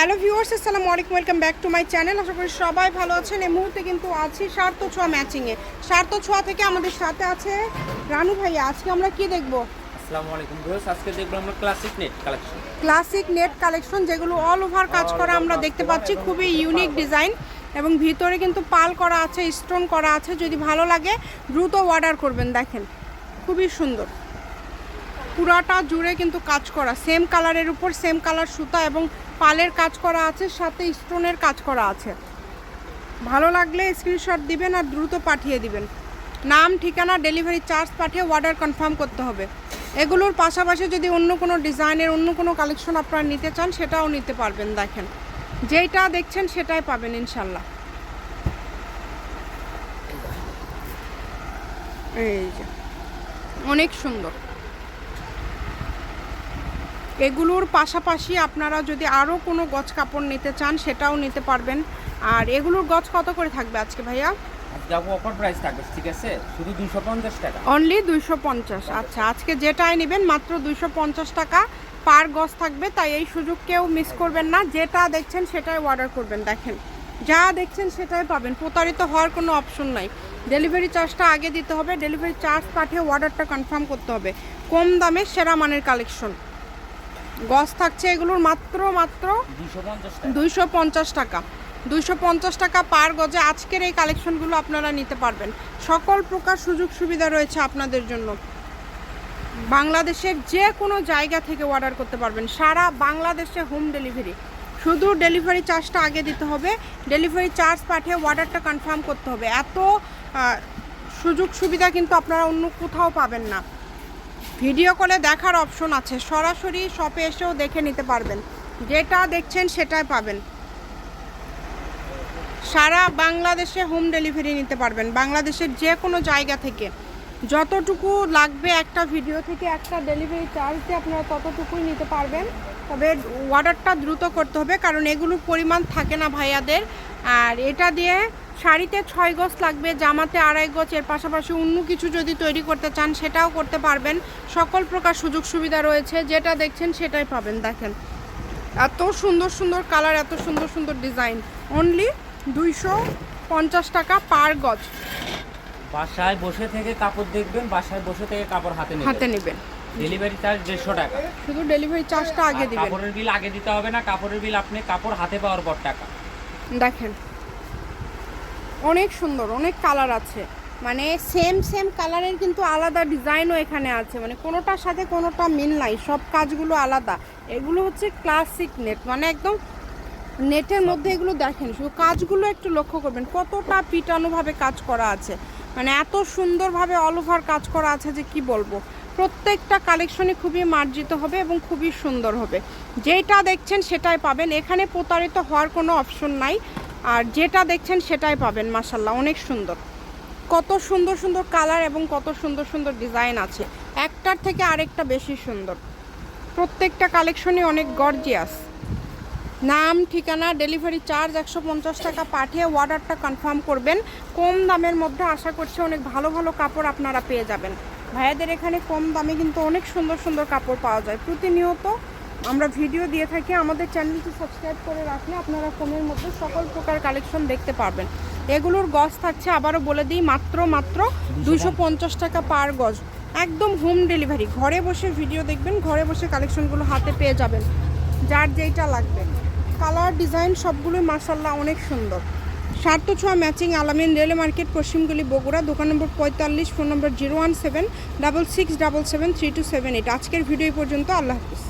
Hello viewers আসসালামু আলাইকুম welcome back to my channel. আশা করি সবাই ভালো আছেন। এই মুহূর্তে কিন্তু আছি সার্থ ছোঁয়া ম্যাচিংয়ে সার্থ ছোঁয়া থেকে আমাদের সাথে আছে রানু ভাইয়া। আজকে আমরা কি দেখব? আসসালামু আলাইকুম ভিউয়ার্স আজকে দেখব আমরা classic net collection classic net collection যেগুলো অল ওভার কাজ করা আমরা দেখতে পাচ্ছি। খুবই ইউনিক ডিজাইন এবং ভিতরে কিন্তু পাল করা আছে স্টোন করা আছে। যদি ভালো লাগে দ্রুত অর্ডার করবেন দেখেন। খুবই সুন্দর। পুরাটা জুড়ে কিন্তু কাজ করা সেম কালারের উপর সেম কালার সুতা এবং পালের কাজ করা আছে, সাথে স্টোনের কাজ করা আছে। ভালো লাগলে স্ক্রিনশট দিবেন আর দ্রুত পাঠিয়ে দিবেন। নাম, ঠিকানা ডেলিভারি চার্জ পাঠিয়ে অর্ডার কনফার্ম করতে হবে। এগুলোর পাশাপাশি যদি অন্য কোনো ডিজাইনের অন্য কোনো কালেকশন আপনারা নিতে চান, সেটাও নিতে পারবেন, দেখেন। যেইটা দেখছেন, সেটাই পাবেন ইনশাল্লাহ এই যে, অনেক সুন্দর। এগুলোর পাশাপাশি আপনারা যদি আরও কোনো গছ কাপড় নিতে চান সেটাও নিতে পারবেন। আর এগুলোর গছ কত করে থাকবে আজকে ভাইয়া? অনলি দুইশো পঞ্চাশ আচ্ছা আজকে যেটাই নেবেন মাত্র দুইশো পঞ্চাশ টাকা পার গজ থাকবে তাই এই সুযোগ কেউ মিস করবেন না। যেটা দেখছেন সেটাই অর্ডার করবেন দেখেন। যা দেখছেন সেটাই পাবেন। প্রতারিত হওয়ার কোনো অপশন নাই। ডেলিভারি চার্জটা আগে দিতে হবে। ডেলিভারি চার্জ পাঠিয়ে অর্ডারটা কনফার্ম করতে হবে। কম দামে সেরা মানের কালেকশন গজ থাকছে এগুলোর মাত্র মাত্র দুইশো পঞ্চাশ টাকা। দুইশো পঞ্চাশ টাকা পার গজে আজকের এই কালেকশনগুলো আপনারা নিতে পারবেন। সকল প্রকার সুযোগ সুবিধা রয়েছে আপনাদের জন্য। বাংলাদেশের যে কোনো জায়গা থেকে অর্ডার করতে পারবেন। সারা বাংলাদেশে হোম ডেলিভারি শুধু ডেলিভারি চার্জটা আগে দিতে হবে। ডেলিভারি চার্জ পাঠিয়ে অর্ডারটা কনফার্ম করতে হবে। এত সুযোগ সুবিধা কিন্তু আপনারা অন্য কোথাও পাবেন না। ভিডিও কলে দেখার অপশন আছে। সরাসরি শপে এসেও দেখে নিতে পারবেন। যেটা দেখছেন সেটাই পাবেন। সারা বাংলাদেশে হোম ডেলিভারি নিতে পারবেন। বাংলাদেশের যে কোনো জায়গা থেকে। যতটুকু লাগবে একটা ভিডিও থেকে একটা ডেলিভারি চার্জ আপনারা ততটুকুই নিতে পারবেন। তবে অর্ডারটা দ্রুত করতে হবে, কারণ এগুলোর পরিমাণ থাকে না ভাইয়াদের। আর এটা দিয়ে শাড়িতে ছয় গজ লাগবে জামাতে আড়াই গজ এর পাশাপাশি অন্য কিছু যদি তৈরি করতে চান সেটাও করতে পারবেন। সকল প্রকার সুযোগ সুবিধা রয়েছে যেটা দেখছেন সেটাই পাবেন দেখেন। এত সুন্দর সুন্দর কালার এত সুন্দর সুন্দর ডিজাইন। অনলি দুইশো পঞ্চাশ টাকা পার গজ। বাসায় বসে থেকে কাপড় দেখবেন বাসায় বসে থেকে কাপড় হাতে হাতে নেবেন। ডেলিভারি চার্জ দেড়শো টাকা। শুধু ডেলিভারি চার্জটা আগে দিবেন। কাপড়ের বিল আগে দিতে হবে না কাপড়ের বিল আপনি কাপড় হাতে পাওয়ার পর টাকা। দেখেন অনেক সুন্দর, অনেক কালার আছে। মানে সেম সেম কালারের কিন্তু আলাদা ডিজাইনও এখানে আছে। মানে কোনোটার সাথে কোনোটা মিল নাই, সব কাজগুলো আলাদা। এগুলো হচ্ছে ক্লাসিক নেট মানে একদম নেটের মধ্যে এগুলো দেখেন, শুধু কাজগুলো একটু লক্ষ্য করবেন, কতটা পিটানোভাবে কাজ করা আছে। মানে এত সুন্দরভাবে অল ওভার কাজ করা আছে যে কি বলব? প্রত্যেকটা কালেকশনই খুবই মার্জিত হবে এবং খুবই সুন্দর হবে। যেটা দেখছেন সেটাই পাবেন। এখানে প্রতারিত হওয়ার কোনো অপশন নাই। আর যেটা দেখছেন সেটাই পাবেন মাসাল্লাহ অনেক সুন্দর। কত সুন্দর সুন্দর কালার এবং কত সুন্দর সুন্দর ডিজাইন আছে। একটার থেকে আরেকটা বেশি সুন্দর। প্রত্যেকটা কালেকশনই অনেক গর্জিয়াস। নাম, ঠিকানা, ডেলিভারি চার্জ একশো পঞ্চাশ টাকা পাঠিয়ে অর্ডারটা কনফার্ম করবেন। কম দামের মধ্যে আশা করছি অনেক ভালো ভালো কাপড় আপনারা পেয়ে যাবেন। ভাইয়াদের এখানে কম দামে কিন্তু অনেক সুন্দর সুন্দর কাপড় পাওয়া যায়। প্রতিনিয়ত আমরা ভিডিও দিয়ে থাকি, আমাদের চ্যানেলটি সাবস্ক্রাইব করে রাখলে আপনারা ফোনের মধ্যে সকল প্রকার কালেকশন দেখতে পারবেন। এগুলোর গজ থাকছে, আবারও বলে দিই, মাত্র মাত্র পঞ্চাশ টাকা পার গজ। একদম হোম ডেলিভারি। ঘরে বসে ভিডিও দেখবেন, ঘরে বসে কালেকশনগুলো হাতে পেয়ে যাবেন, যার যেইটা লাগবে। কালার, ডিজাইন সবগুলোই মার্শাল্লাহ অনেক সুন্দর। সার্থ ছোঁয়া ম্যাচিং আলামিন, রেল মার্কেট, পশ্চিমগুলি, বগুড়া, দোকান নম্বর পঁয়তাল্লিশ, phone number zero one seven, double six, double seven, three two seven eight. আজকের ভিডিও পর্যন্ত, আল্লাহ হাফিজ।